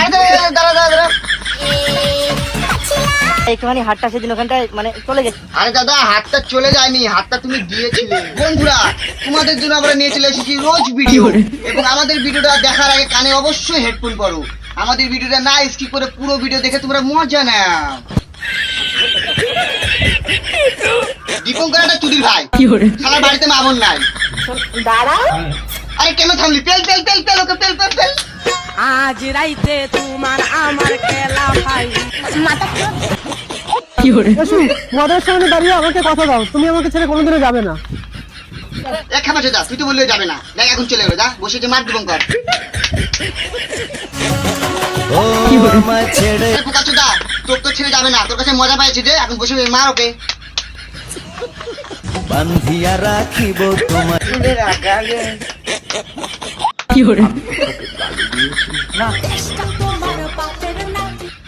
আরে দাঁড়া, দাঁড়া, দাঁড়া, দাঁড়া। একটুখানি হাটটা সেদিন ওখানটায় মানে চলে গেছে। আরে দাদা হাতটা চলে যায়নি। হাতটা তুমি দিয়েছিলে বন্ধুরা তোমাদের জন্য আমরা নিয়ে চলে এসেছি রোজ ভিডিও। এবং আমাদের ভিডিওটা দেখার আগে কানে অবশ্যই হেডফোন পরো। আমাদের ভিডিওটা না স্কিপ করে পুরো ভিডিও দেখে তোমরা মজা নাও। দীপঙ্কর একটা চুদির ভাই। সারা বাড়িতে মামন নাই। দাঁড়াও। আরে কেন থামলি? তেল তেল তেল তেল ওকে তেল তেল তেল আজ রাইতে তোমার আমার খেলা ভাই মদের সামনে দাঁড়িয়ে আমাকে কথা দাও। তুমি আমাকে ছেড়ে কোনোদিনও যাবে না। এক খাবার যা তুই তো বললে যাবে না। দেখ এখন চলে গেলো যা বসে যে মার পোকাচোদা, তোর তো ছেড়ে যাবে না। তোর কাছে মজা পাইছে যে এখন বসে মার ওকে। বান্ধিয়া রাখিব তোমার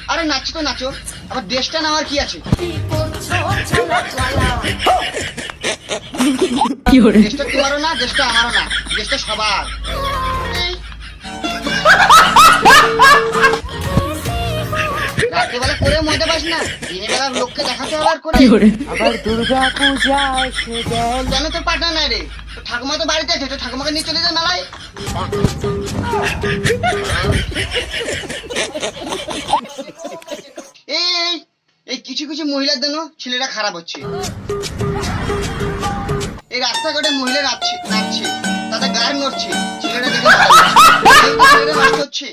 আরে নাচো তো নাচো। আবার দেশটা নেওয়ার কি আছে? দেশটা তোমারও না দেশটা আমারও না। দেশটা সবার। না দিনের বেলা লোককে দেখাতে হবে করে? আবার দুর্গা পূজা এসে গেল। কেন তোর পার্টনার নাই রে ঠাকুমা তো বাড়িতে আছে তোর ঠাকুমাকে নিয়ে চলে যায় মেলায়। এই এই, কিছু কিছু মহিলার জন্য ছেলেরা খারাপ হচ্ছে। এই রাস্তাঘাটে মহিলা নাচছে নাচছে তাদের গায়ে নড়ছে ছেলেরা দেখে হচ্ছে